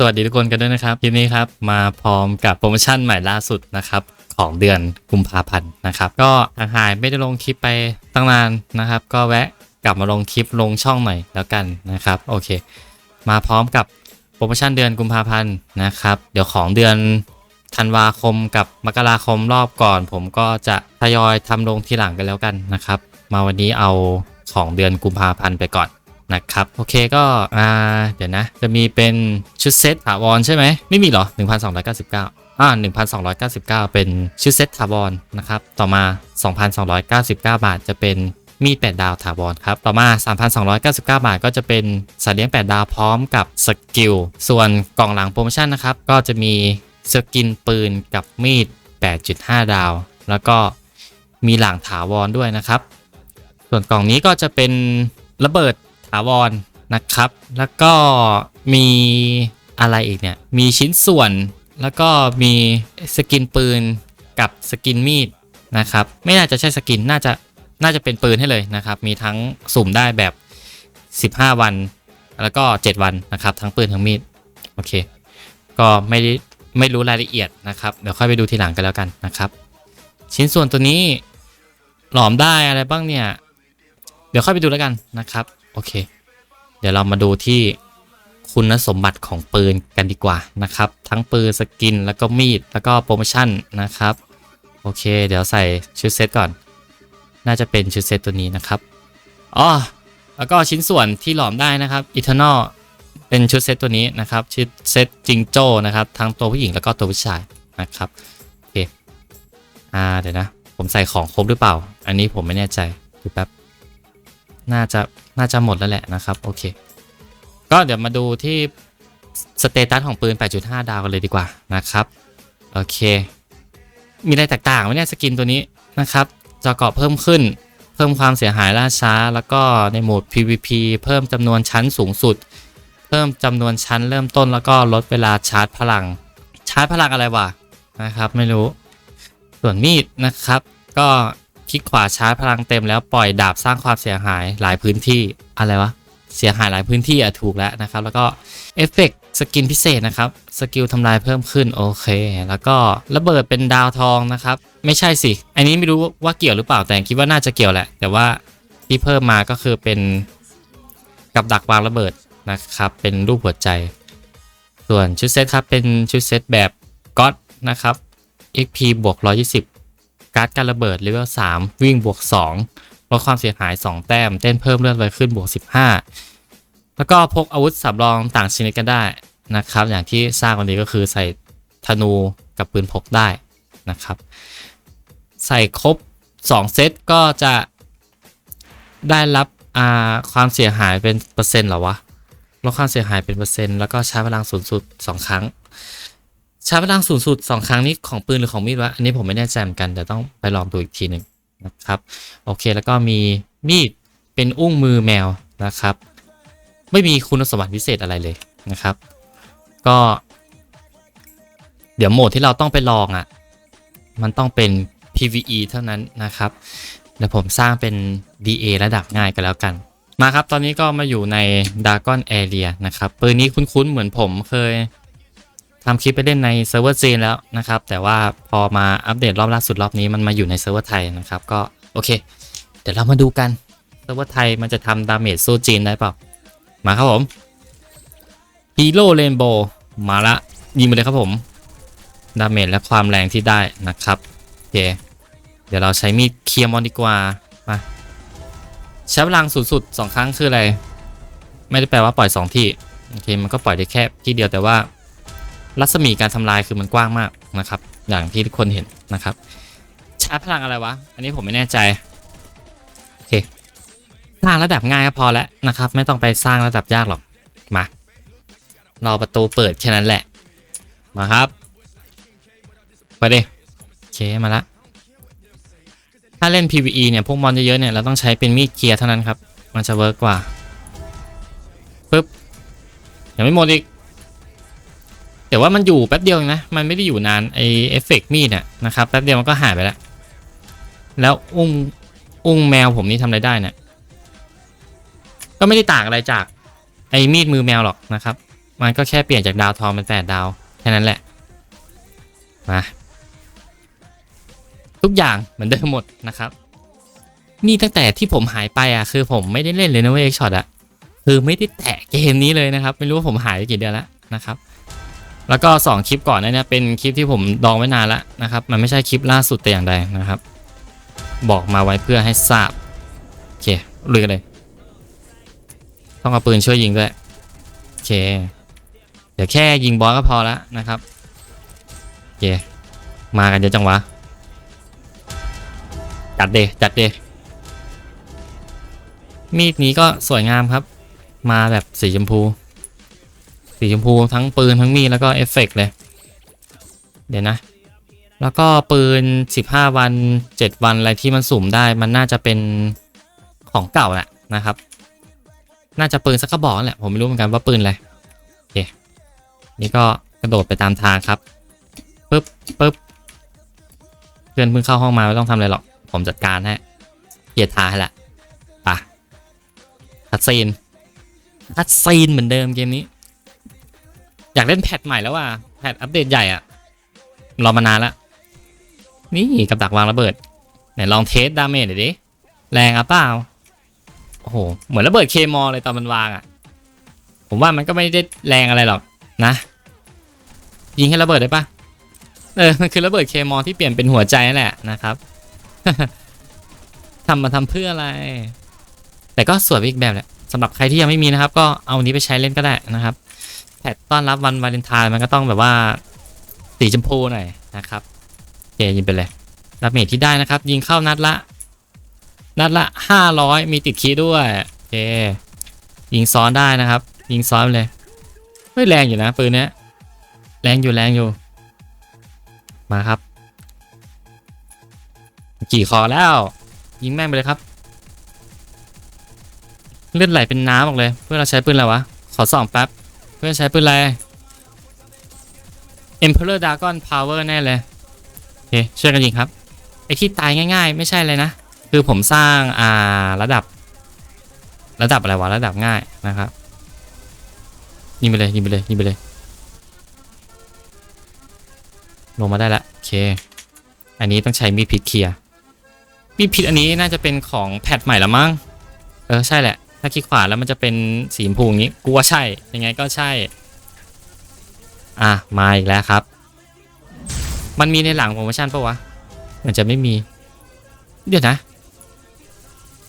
สวัสดีทุกคนกันด้วยนะครับคลิปนี้ครับมาพร้อมกับโปรโมชั่นใหม่ล่าสุดนะครับของเดือนกุมภาพันธ์นะครับก็ห่างหายไม่ได้ลงคลิปไปตั้งนานนะครับ ก็แวะกลับมาลงคลิปลงช่องหน่อยแล้วกันนะครับโอเค มาพร้อมกับโปรโมชั่นเดือนกุมภาพันธ์นะครับเดี๋ยวของเดือนธันวาคมกับมกราคมรอบก่อน ผมก็จะทยอยทำลงทีหลังกันแล้วกันนะครับ มาวันนี้เอาของเดือนกุมภาพันธ์ไปก่อน นะครับ โอเคก็อ่าเดี๋ยวนะ จะมีเป็นชุดเซตถาวรใช่ไหมไม่มีเหรอ 1,299อ่า1,299 เป็นชุดเซตถาวรนะครับ ต่อมา 2,299 บาท จะเป็นมีด8ดาวถาวรครับ ต่อมา 3,299 บาท ก็จะเป็นสัตว์เลี้ยง 8 ดาวพร้อมกับสกิล ส่วนกล่องหลังโปรโมชั่นนะครับ ก็จะมีสกินปืนกับมีด 8.5 ดาว แล้วก็มีหลังถาวรด้วยนะครับ ส่วนกล่องนี้ก็จะเป็นระเบิด ถาวรนะครับ แล้วก็มีอะไรอีกเนี่ย มีชิ้นส่วน แล้วก็มีสกินปืนกับสกินมีดนะครับ ไม่น่าจะใช่สกิน น่าจะ น่าจะเป็นปืนให้เลยนะครับ มีทั้งสุ่มได้แบบ 15 วัน แล้วก็ 7 วันนะครับ ทั้งปืนทั้งมีด โอเค ก็ไม่ได้ไม่รู้รายละเอียดนะครับ เดี๋ยวค่อยไปดูทีหลังกันแล้วกันนะครับ ชิ้นส่วนตัวนี้หลอมได้อะไรบ้างเนี่ย เดี๋ยวค่อยไปดูแล้วกันนะครับ อเค เดี๋ยวเรามาดูที่คุณสมบัติของปืนกันดีกว่านะครับ ทั้งปืนสกินแล้วก็มีด แล้วก็โปรโมชั่นนะครับ โอเค เดี๋ยวใส่ชุดเซตก่อน น่าจะเป็นชุดเซตตัวนี้นะครับอ๋อแล้วก็ชิ้นส่วนที่หลอมได้นะครับ Eternal เป็นชุดเซตตัวนี้นะครับชุดเซตจิงโจ้นะครับ ทั้งตัวผู้หญิงแล้วก็ตัวผู้ชายนะครับโอเคอ่าเดี๋ยวนะ ผมใส่ของครบหรือเปล่า อันนี้ผมไม่แน่ใจดูแป๊บ น่าจะน่าจะหมดแล้วแหละนะครับโอเค ก็เดี๋ยวมาดูที่สเตตัสของปืน 8.5 ดาวกันเลยดีกว่านะครับโอเค มีอะไรแตกต่างไหมเนี่ยสกินตัวนี้นะครับจอเกาะเพิ่มขึ้น เพิ่มความเสียหายล่าช้า แล้วก็ในโหมด PVP เพิ่มจำนวนชั้นสูงสุด เพิ่มจำนวนชั้นเริ่มต้นแล้วก็ลดเวลาชาร์จพลัง ชาร์จพลังอะไรวะนะครับ ไม่รู้ส่วนมีดนะครับ ก็ คลิกขวาชาร์จพลังเต็มแล้วปล่อยดาบสร้างความเสียหายหลายพื้นที่อะไรวะเสียหายหลายพื้นที่อะถูกแล้วนะครับ แล้วก็เอฟเฟกสกินพิเศษนะครับสกิลทำลายเพิ่มขึ้นโอเค แล้วก็ระเบิดเป็นดาวทองนะครับ ไม่ใช่สิ อันนี้ไม่รู้ว่าเกี่ยวหรือเปล่าแต่คิดว่าน่าจะเกี่ยวแหละ แต่ว่าที่เพิ่มมาก็คือเป็นกับดักวางระเบิดนะครับ เป็นรูปหัวใจ ส่วนชุดเซตครับเป็นชุดเซตแบบก็อดนะครับ XP บวก120 การ์ดการระเบิดเลเวล3 วิ่งบวก 2 ลดความเสียหาย 2 แต้ม เต้นเพิ่มเลือดไวขึ้นบวก 15 แล้วก็พกอาวุธสำรองต่างชนิดกันได้นะครับ อย่างที่สร้างวันนี้ก็คือใส่ธนูกับปืนพกได้นะครับ ใส่ครบ 2 เซตก็จะได้รับความเสียหายเป็นเปอร์เซ็นต์เหรอวะลดความเสียหายเป็นเปอร์เซ็นต์แล้วก็ใช้พลังสูงสุด 2 ครั้ง ใช้พลังสูงสุด 2 ครั้งนี้ของปืนหรือของมีดวะอันนี้ผมไม่แน่ใจเหมือนกันเดี๋ยวต้องไปลองดูอีกทีหนึ่งนะครับ โอเคแล้วก็มีมีดเป็นอุ้งมือแมวนะครับ ไม่มีคุณสมบัติพิเศษอะไรเลยนะครับ ก็ เดี๋ยวโหมดที่เราต้องไปลองอะ่ะ มันต้องเป็น PVE เท่านั้นนะครับเดี๋ยวผมสร้างเป็น DA ระดับง่ายกันแล้วกัน มาครับ ตอนนี้ก็มาอยู่ใน Dragon Area นะครับ ปืนนี้คุ้นๆ เหมือนผมเคย ทำคลิปไปเล่นในเซิร์ฟเวอร์จีนแล้วนะครับ แต่ว่าพอมาอัปเดตรอบล่าสุดรอบนี้มันมาอยู่ในเซิร์ฟเวอร์ไทยนะครับ ก็โอเค เดี๋ยวเรามาดูกันเซิร์ฟเวอร์ไทยมันจะทำดาเมจสู้จีนได้เปล่ามาครับผมฮีโร่เรนโบว์มาละยิงไปเลยครับผมดาเมจและความแรงที่ได้นะครับโอเคเดี๋ยวเราใช้มีดเคลียร์มอนดีกว่ามาใช้พลังสูงสุด 2 ครั้งคืออะไร ไม่ได้แปลว่าปล่อย 2 ที่โอเคมันก็ปล่อยได้แค่ที่เดียวแต่ว่า รัศมีการทำลายคือมันกว้างมากนะครับ อย่างที่ทุกคนเห็นนะครับชาร์จพลังอะไรวะ อันนี้ผมไม่แน่ใจโอเคสร้างระดับง่ายก็พอแล้วนะครับ ไม่ต้องไปสร้างระดับยากหรอกมารอประตูเปิดแค่นั้นแหละมาครับไปดิโอเคมาละถ้าเล่น PVE เนี่ย พวกมอนเยอะๆเนี่ย เราต้องใช้เป็นมีดเคลียร์เท่านั้นครับ มันจะเวิร์กกว่าปึ๊บยังไม่หมดอีก แต่ว่ามันอยู่แป๊บเดียวเองนะมันไม่ได้อยู่นานไอเอฟเฟกต์มีดเนี่ยนะครับแป๊บเดียวมันก็หายไปแล้วแล้วอุ้งอุ้งแมวผมนี่ทำอะไรได้เนี่ยก็ไม่ได้ต่างอะไรจากไอมีดมือแมวหรอกนะครับ มันก็แค่เปลี่ยนจากดาวทองเป็นแปดดาวแค่นั้นแหละ มาทุกอย่างเหมือนเดิมหมดนะครับ นี่ตั้งแต่ที่ผมหายไปอะคือผมไม่ได้เล่นเลยนะเว้ยเอ็กช็อตอะคือไม่ได้แตะเกมนี้เลยนะครับ ไม่รู้ว่าผมหายไปกี่เดือนแล้วนะครับ แล้วก็ 2 คลิปก่อนนาเนี่ยเป็นคลิปที่ผมดองไว้นานแล้วนะครับ มันไม่ใช่คลิปล่าสุดแต่อย่างใดนะครับ บอกมาไว้เพื่อให้ทราบ โอเคลุยกันเลย ต้องเอาปืนช่วยยิงด้วย โอเค เดี๋ยวแค่ยิงบอสก็พอแล้วนะครับ โอเค มากันเยอะจังวะ จัดเดจัดเดมีดนี้ก็สวยงามครับ มาแบบสีชมพู สีชมพูทั้งปืนทั้งมีดแล้วก็เอฟเฟกต์เลย เดี๋ยวนะ แล้วก็ปืน 15 วัน 7 วันอะไรที่มันสุ่มได้มันน่าจะเป็นของเก่าแหละนะครับ น่าจะปืนสักกระบอกแหละผมไม่รู้เหมือนกันว่าปืนอะไรโอเคนี่ก็กระโดดไปตามทางครับปึ๊บปึ๊บเพื่อนเพิ่งเข้าห้องมาไม่ต้องทำอะไรหรอก ผมจัดการให้เกียร์ทาให้ละปะคัดซีนคัดซีนเหมือนเดิมเกมนี้ อยากเล่นแพทใหม่แล้วว่ะแพทอัปเดตใหญ่อะรอมานานล้วนี่กับดักวางระเบิดไหนลองเทสดาเมจหน่อยดิแรงอะเปล่าโอ้โหเหมือนระเบิดเคมอลเลยตอนมันวางอะผมว่ามันก็ไม่ได้แรงอะไรหรอกนะ ยิงให้ระเบิดได้ปะเออมันคือระเบิดเคมอลที่เปลี่ยนเป็นหัวใจนั่นแหละนะครับทำมาทำเพื่ออะไร แต่ก็สวยอีกแบบแหละสำหรับใครที่ยังไม่มีนะครับ ก็เอาอันนี้ไปใช้เล่นก็ได้นะครับ แพทต้อนรับวันวาเลนไทน์มันก็ต้องแบบว่าสีชมพูหน่อยนะครับเคยิงไปเลย รับเมจที่ได้นะครับ ยิงเข้านัดละ นัดละห้าร้อยมีติดคีย์ด้วยเคยิงซ้อนได้นะครับ ยิงซ้อนเลยเฮ้ยแรงอยู่นะปืนเนี้ยแรงอยู่แรงอยู่ มาครับ กี่คอแล้ว ยิงแม่งไปเลยครับเลือดไหลเป็นน้ำออกเลย เพื่อเราใช้ปืนอะไรวะ ขอส่องแป๊บ เพื่อนใช้ปืนอะไร Emperor Dragon Power แน่เลย โอเคช่วยกันยิงครับ ไอที่ตายง่ายๆ ไม่ใช่เลยนะ คือผมสร้างอ่าระดับ ระดับอะไรวะ ระดับง่ายนะครับ ยิงไปเลยยิงไปเลยยิงไปเลย ลงมาได้ละโอเค อันนี้ต้องใช้มีดพิษเคลียร์มีดพิษอันนี้น่าจะเป็นของแพทใหม่ละมั้ง เออ ใช่แหละ ถ้าคลิกขวาแล้วมันจะเป็นสีชมพูอย่างนี้กูว่าใช่ ยังไงก็ใช่ อะ มาอีกแล้วครับ มันมีในหลังโปรโมชั่นปะวะเหมือนจะไม่มี เดี๋ยวนะ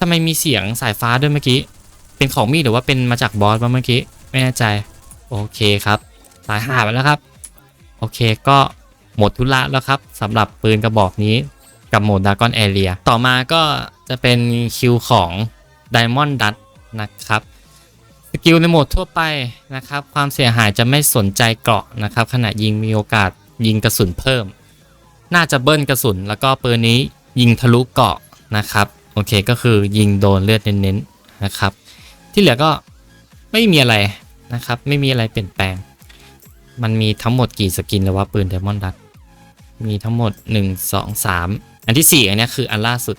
ทำไมมีเสียงสายฟ้าด้วยเมื่อกี้ เป็นของมีดหรือว่าเป็นมาจากบอสวะเมื่อกี้ ไม่แน่ใจ โอเคครับ สายหาไปแล้วครับ โอเคก็หมดธุระแล้วครับสำหรับปืนกระบอกนี้กับโหมดดากอนแอเรีย ต่อมาก็จะเป็นคิวของ Diamond d u t นะครับสกิลในโหมดทั่วไปนะครับ ความเสียหายจะไม่สนใจเกราะนะครับ ขณะยิงมีโอกาสยิงกระสุนเพิ่ม น่าจะเบิ้ลกระสุน แล้วก็ปืนนี้ยิงทะลุเกราะนะครับโอเคก็คือยิงโดนเลือดเน้นๆนะครับ ที่เหลือก็ไม่มีอะไรนะครับ ไม่มีอะไรเปลี่ยนแปลง มันมีทั้งหมดกี่สกินแล้วว่าปืน Diamond d u t มีทั้งหมด 1 2 3 อันที่ 4 อันนี้คืออันล่าสุด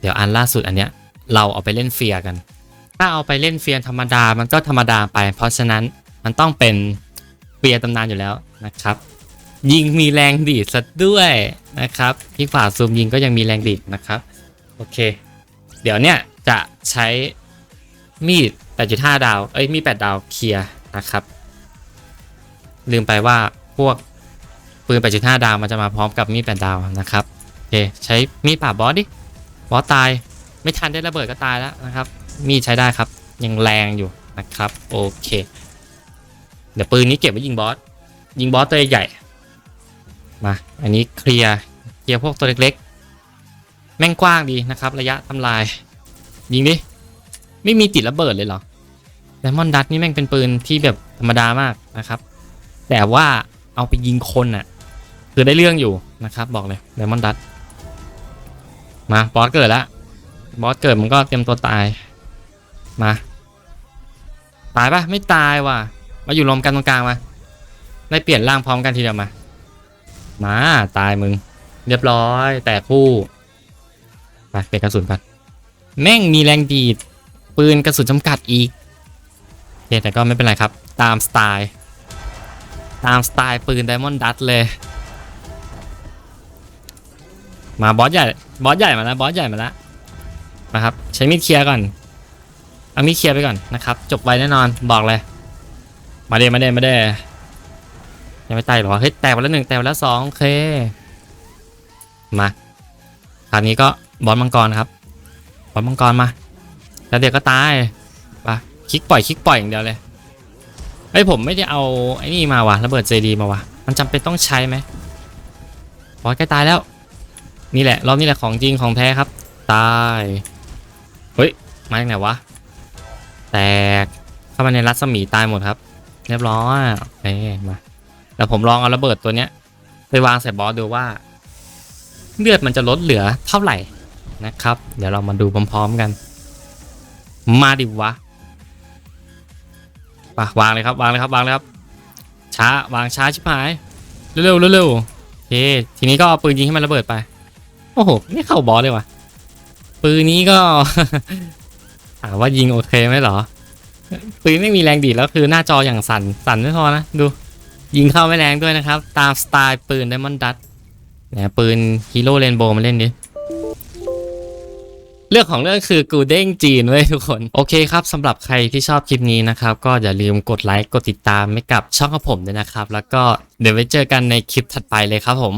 เดี๋ยวอันล่าสุดอันเนี้ย เราเอาไปเล่นเฟียร์กัน ถ้าเอาไปเล่นเฟียร์ธรรมดามันก็ธรรมดาไป เพราะฉะนั้นมันต้องเป็นเฟียร์ตำนานอยู่แล้วนะครับ ยิงมีแรงดีดซะด้วยนะครับที่ขวาซูมยิงก็ยังมีแรงดีดนะครับโอเค เดี๋ยวเนี้ยจะใช้มีด8.5ดาว เอ้ย มีด8ดาวเคลียร์นะครับ ลืมไปว่าพวกปืน 8.5 ดาวมันจะมาพร้อมกับมีด 8 ดาวนะครับ โอเค ใช้มีดปราบบอสดิ บอสตาย ไม่ทันได้ระเบิดก็ตายแล้วนะครับ มีใช้ได้ครับ ยังแรงอยู่นะครับ โอเค เดี๋ยวปืนนี้เก็บไว้ยิงบอส ยิงบอสตัวใหญ่ มา อันนี้เคลียร์เคลียร์พวกตัวเล็กๆ แม่งกว้างดีนะครับ ระยะทำลาย ยิงดิ ไม่มีติดระเบิดเลยเหรอไดมอนดัตนี่แม่งเป็นปืนที่แบบธรรมดามากนะครับ แต่ว่าเอาไปยิงคนน่ะ คือได้เรื่องอยู่นะครับ บอกเลยไดมอนดัตมาบอสเกิดแล้ว บอสเกิดมันก็เตรียมตัวตาย มา ตายปะไม่ตายว่ะ มาอยู่รวมกันตรงกลางมา ได้เปลี่ยนร่างพร้อมกันทีเดียวมา มาตายมึง เรียบร้อย แต่คู่ไปเปลี่ยนกระสุนกันแม่งมีแรงดีด ปืนกระสุนจำกัดอีกโอเคแต่ก็ไม่เป็นไรครับ ตามสไตล์ ตามสไตล์ปืนไดมอนด์ดัตเลย มาบอสใหญ่ บอสใหญ่มาแล้ว บอสใหญ่มาแล้ว นะครับใช้มีดเคลียร์ก่อนเอามีดเคลียร์ไปก่อนนะครับ จบไวแน่นอนบอกเลย มาเดมาเดมาเดยังไม่ตายหรอเฮ้ยแตกไปแล้วหนึ่งแตกไปแล้วสองโอเคมาคราวนี้ก็บอสมังกรครับบอสมังกรมา แล้วเดี๋ยวก็ตายไปคลิกปล่อยคลิกปล่อยอย่างเดียวเลยเฮ้ยผมไม่ได้เอาไอ้นี่มาวะระเบิดเจดีมาวะมันจำเป็นต้องใช้ไหมบอสใกล้ตายแล้ว นี่แหละรอบนี้แหละของจริงของแท้ครับ ตาย เฮ้ย มาจากไหนวะ แตก เข้ามาในรัศมีตายหมดครับ เรียบร้อยเอ้มาแต่ผมลองเอาระเบิดตัวเนี้ย ไปวางใส่บอสดูว่า เลือดมันจะลดเหลือเท่าไหร่นะครับ เดี๋ยวเรามาดูพร้อมๆกัน มาดิวะปะวางเลยครับวางเลยครับวางเลยครับ ช้าวางช้าชิบหายเร็วๆเร็วๆโอเคทีนี้ก็เอาปืนยิงให้มันระเบิดไป โอ้โหไม่เข้าบอสเลยวะ ปืนนี้ก็ถามว่ายิงโอเคไหมเหรอ ปืนไม่มีแรงดีดแล้วคือหน้าจออย่างสั่นสั่นไม่พอนะ ดู ยิงเข้าไม่แรงด้วยนะครับ ตามสไตล์ปืนไดมอนด์ดัตเนี่ยปืนฮีโร่เรนโบว์มาเล่นดิเรื่องของเรื่องคือกูเด้งจีนเว้ยทุกคน โอเคครับสำหรับใครที่ชอบคลิปนี้นะครับ ก็อย่าลืมกดไลค์กดติดตามให้กับช่องของผมด้วยนะครับ แล้วก็เดี๋ยวไว้เจอกันในคลิปถัดไปเลยครับผม